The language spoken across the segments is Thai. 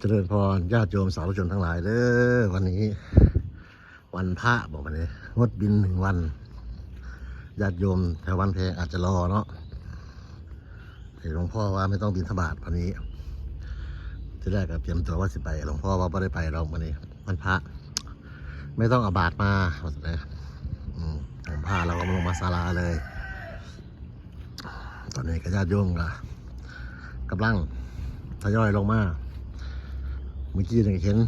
เจริญพรญาติโยมสาธุชนทั้งหลายเด้อวันนี้ วันพระบอกวันนี้ งดบินหนึ่งวันญาติโยมแถววันเพลงอาจจะรอเนาะแต่หลวงพ่อว่าไม่ต้องบินธบาตวันนี้ที่แรกก็เตรียมตัวว่าสิไปหลวงพ่อว่าไม่ได้ไปเราวันนี้ วันพระ ไม่ต้องอาบาตรมาเลยอืมผมพาเราก็มาลงมาศาลาเลย ตอนนี้ก็ญาติโยมก็กำลังทยอยลงมา มื่อกี้เนี่ยเห็น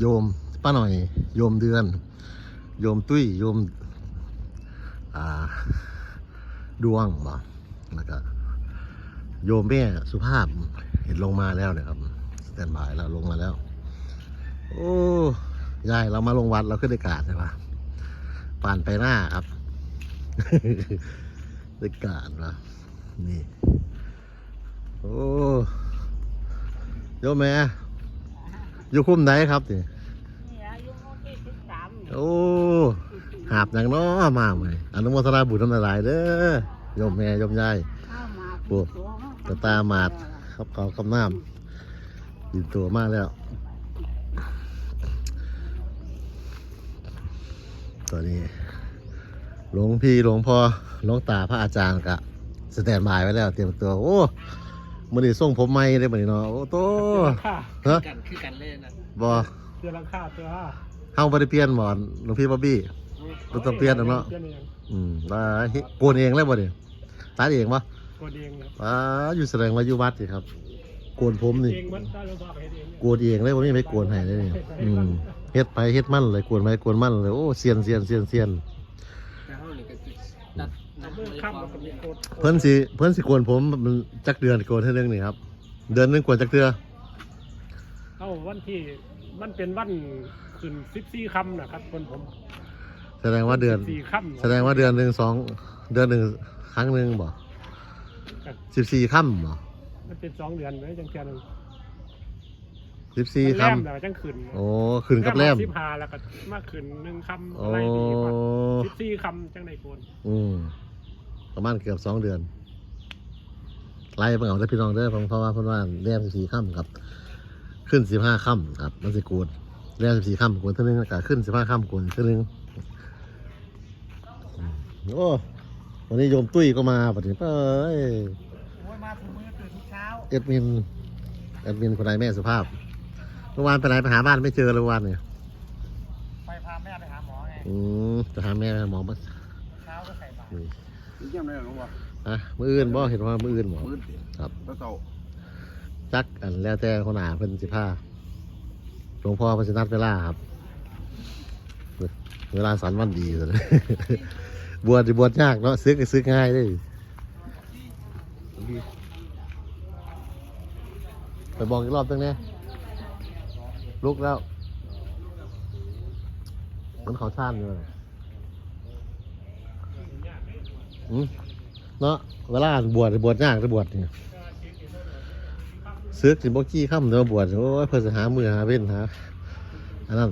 โยมป้าหน่อย โยมเดือน โยมตุ้ยโยมดวงบ่แล้วก็โยมแม่สุภาพเห็นลงมาแล้วเนี่ยครับสแตนบายแล้วลงมาแล้ว โอ้ยายเรามาลงวัดเราขึ้นได้กาดใช่ปะผ่านไปหน้าครับได้กาดวะนี่ โอ้โยมแม่ อยู่คุ้มไหนครับนี่นี่อายุหกสิบสามโอ้หาบอย่างน้อมากเลยอนุโมทนาบุญทำหลายๆเด้อโยมแม่โยมยายข้าวหมากโอ้ตาตาหมาดครับเขาคำน้ำยินตัวมากแล้วตอนนี้หลวงพี่หลวงพ่อหลวงตาพระอาจารย์กะสแตนบายไว้แล้ว เตรียมตัวโอ้ มันนี่ส่งผมไม่ได้บันนี้เนาะโอ้โตค่าฮะกันคือกันเล่นนะบอเสื้อราคาเสื้อเฮาบ่ได้เปลี่ยนหมอนหลวงพี่บ๊อบบี้บ่ต้องเปลี่ยนหรอกเนาะเปลี่ยนเองอืมว่าเฮ็ดโกนเองแล้วบ่เนี่ยตัดเองปะกดเองเนี่ยว้าอยู่แสดงว่าอยู่วัดสิครับโกนผมนี่เองมันได้เราบอกเฮ็ดเองโกนเองเลยว่าไม่ไม่โกนให้เลยนี่อืมเฮ็ดไปเฮ็ดมั่นเลยโกนไปโกนมั่นเลยโอ้เซียนเซียนเซียนเซียน เพิ่นสิเพิ่นสิโกนผมมันจักเดือนโกนเท่านึงนี่ครับ เดือนหนึงโกนจักเทื่อเอาวันที่มันเป็นวันขึ้นสิบสี่คำนะครับคนผม แสดงว่าเดือนสี่คำแสดงว่าเดือนหนึ่งสองเดือนหนึ่งครั้งหนึ่งบ่สิบสี่ค่ำบ่มันเป็นสองเดือนไหมจังเทียนสิบสี่มันแรค่มแล้วจังขึ้นำโอ้ขึ้นกับแรมสิบห้าแล้วก็มาขึ้นหนึ่งคำโอ้อะไรดีกว่าสิบสี่คำจังได้โกนอืม ประมาณเกือบสองเดือนไล่เพิ่งเอาได้อพี่น้องเด้อเพราะว่าเพิ่นว่าแรมสิบสี่ค่ำครับ ขึ้นสิบห้าค่ำครับมันสิกูดแรมสิบสี่ค่ำกูดเท่านึงแล้วก็ขึ้นสิบห้าค่ำกูดเท่านึงอืมโอ้วันนี้โยมตุ้ยก็มาปฏิเอ้ยโอ้ยมาถึงมือตื่นทุกเช้าเอ็ดมินเอ็ดมินคนใดแม่สุภาพเมื่อวานไปไหนไปหาบ้านไม่เจอเลยเมื่อวานเนี่ยไปพาแม่ไปหาหมอไงอืมจะหาแม่ไปหาหมอมาเช้าก็ใส่บาตรนี่ เยี่ยมเลยหลวงพ่ออะมืออื่นบ่เห็นว่ามืออื่นหมอมืดครับตะเต่าจักอันแล้วแต่คนหนาเพิ่นสิพาหลวงพ่อเพิ่นสินัดเวลาครับ เวลาสันวันดีเลย บวชสิบวชยากเนาะซื้อก็ซื้อง่ายเลยไปบอกอีกรอบตั้งเนี้ยลุกแล้ว มันเขาซ่านอยู่ เนาะเวลาบวชบวชยากจะบวชเนี่ยซื้อสิบกี้ข้ามเดี๋ยวบวชโอ้ยเพื่อหามือหาเว้นหาอันนั้น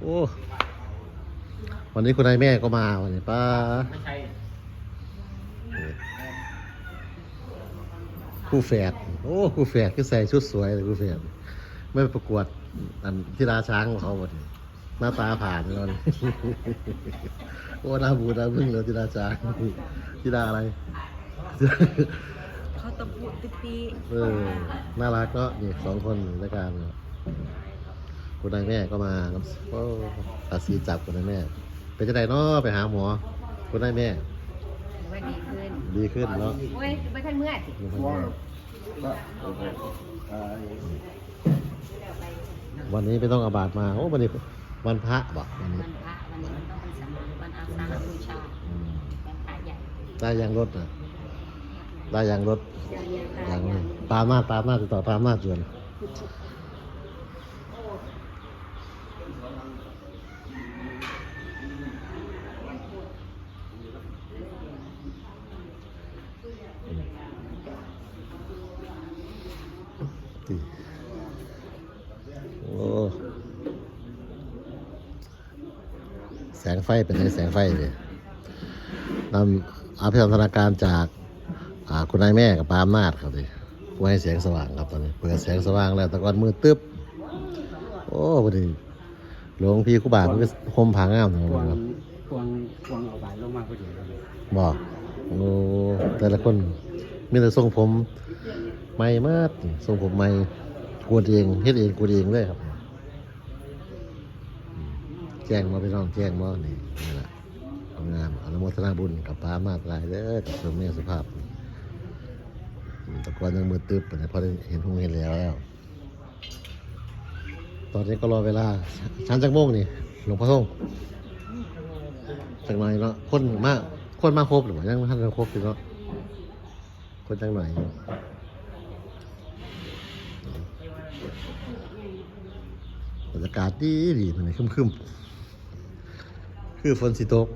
โอ้วันนี้คุณนายแม่ก็มาวันนี้ป้าคู่แฝดโอ้คู่แฝดคือใส่ชุดสวยเลยคู่แฝดไม่ประกวดอันที่ราช้างของเขาหมด หน้าตาผ่านเลยโอ้หน้าบูดหน้าบึ้งเลยที่ราช้างที่ราอะไรเขาตะปุติปีเออน่ารักเนาะนี่สองคนด้วยกันคุณนายแม่ก็มาครับโอ้ตัดสีจับคุณนายแม่เป็นจะไดเนาะไปหาหมอคุณนายแม่ว่าดีขึ้นดีขึ้นเนาะโอ้ยไม่ทันเมื่อสิว่าก็โอเคอ่าวันนี้ไม่ต้องเอาบาตรมาโอ้วันนี้ วันพระบ่วันนี้วันพระวันนี้มันต้องเป็นสำคัญวันอาสาฬหบูชาอืมวันพระใหญ่ได้ยางรถอะได้ยางรถเดี๋ยวยังยางค่ะรถตามหน้าตามหน้าติดต่อตามหน้าจวนตีโอ้แส งไฟเป็นไงแสงไฟเลยนำอภิธรรมธนาการจากอ่าคุณนายแม่กับปาอำนาจครับดิไว้แสงสว่างครับตอนนี้ เปิดแสงสว่างแล้วแต่ก่อนมืดตึ๊บโอ้พอดีหลวงพี่ครูบามันก็ห่มผางามนะควงครับควงควงเอาบานลงมาพอดีเลยบอกโอ้แต่ละคนมีแต่ทรงผมใหม่มากทรงผมใหม่กวนเองเฮ็ดเองกวนเองเลยครับอืม แจ้งมาพี่น้องแจ้งมานี่นี่แหละทำงานอนุโมทนาบุญกับป้ามาตรายเด้อกับสมเมียสุภาพตะกอนยังมือตึ๊บแต่พอได้เห็นพวกเห็นแล้วแล้ว ตอนนี้ก็รอเวลาชั้นจักโมงนี่หลวงพ่อทงจักหน่อยเนาะคนมากคนมากครบหรือว่ายังไม่ทันจะครบอยู่เนาะคนจังหน่อยบรรยากาศดีดีมันนี่คึมๆ คือฝนสิตก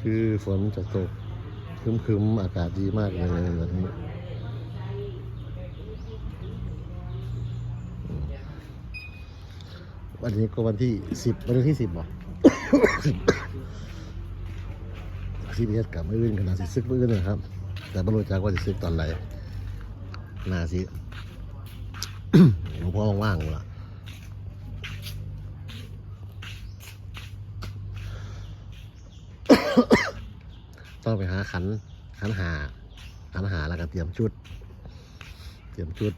คือฝนจะตกคึมๆ อากาศดีมากเลยวันนี้วันนี้ก็วันที่สิบวันที่สิบบอกสิบเอ็ดกับไมืออื่นขนาดสิซึกมืออื่นนะครับ แต่ไม่รู้จักว่าจะซึกตอนไหน นาสิหลวงพ่อว่างๆล่ะต้องไปหาขันขันหาขันหาแล้วก็เตรียมชุด เตรียมชุด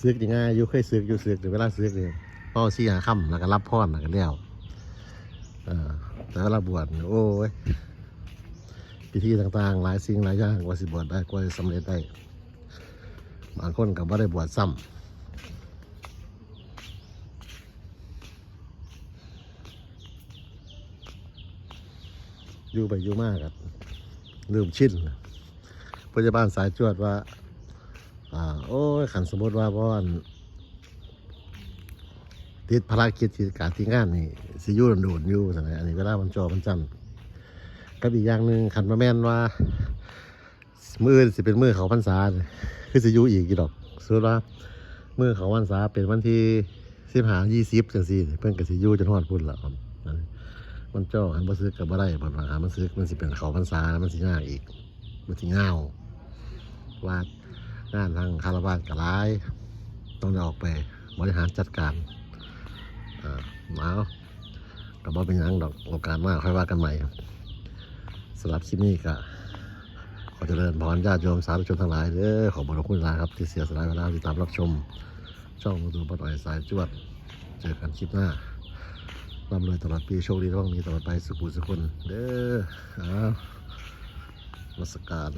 ซื้อยังไงอยู่เคยซื้ออยู่ซื้อหรือเวลาซื้อเนี่ยพ่อซี่หาค่ำแล้วก็รับพรแล้วก็เลี้ยวเออแต่เวลาบวชเนี่ยโอ้ยพิธีต่างๆ หลายสิ่งหลายอย่างกว่าสิบวชได้กว่าจะสำเร็จได้ บางคนก็บ่ได้บวชซ้ำอยู่ไปอยู่มากครับลืมชินพยาบาลสายจวดว่า อ่า โอ้ยขันสมมติว่าพ่อนติดภารกิจที่การที่งานนี่สิยูโดนๆอยู่สันอันนี้เวลามันจอมันจำกับอีกอย่างหนึ่งขันมาแม่นว่า มืออนสิเป็นมือเขาพรรษาเนี่ยคือสิอยูอีกกี่ดอกสมมติว่ามือเขาพรรษาเป็นวันที่สิบหายี่สิบจังสี่เพิ่นก็สิอยูจนฮอดพุ่นละครับอันมันเจ้าหันบ่ซื้อกับบ่ได้บัดมาหามันซื้อมันสิเป็นเขาพรรษาแล้วมันสิยากอีก มันสิเงาวว่างานทางคาราวานกระไรต้องออกไปบริหารจัดการอ่าเอากับว่เป็นยังดอกโอกาสมากค่อยว่ากันใหม่สำหรับคลิปนี้ก็ อเจริญพรญาติโยมสาธุชนทั้งหลายเด้อขอบุญคุณลาครับที่เสียสละเวลาติดตามรับชม ช่องดูบัตรอ่อยสายจวด เจอกันคลิปหน้าร่ำรวยตลอดปีโชคดีร่องมีตลอดไปสุขุสุขคนเด้อเอานมัสการ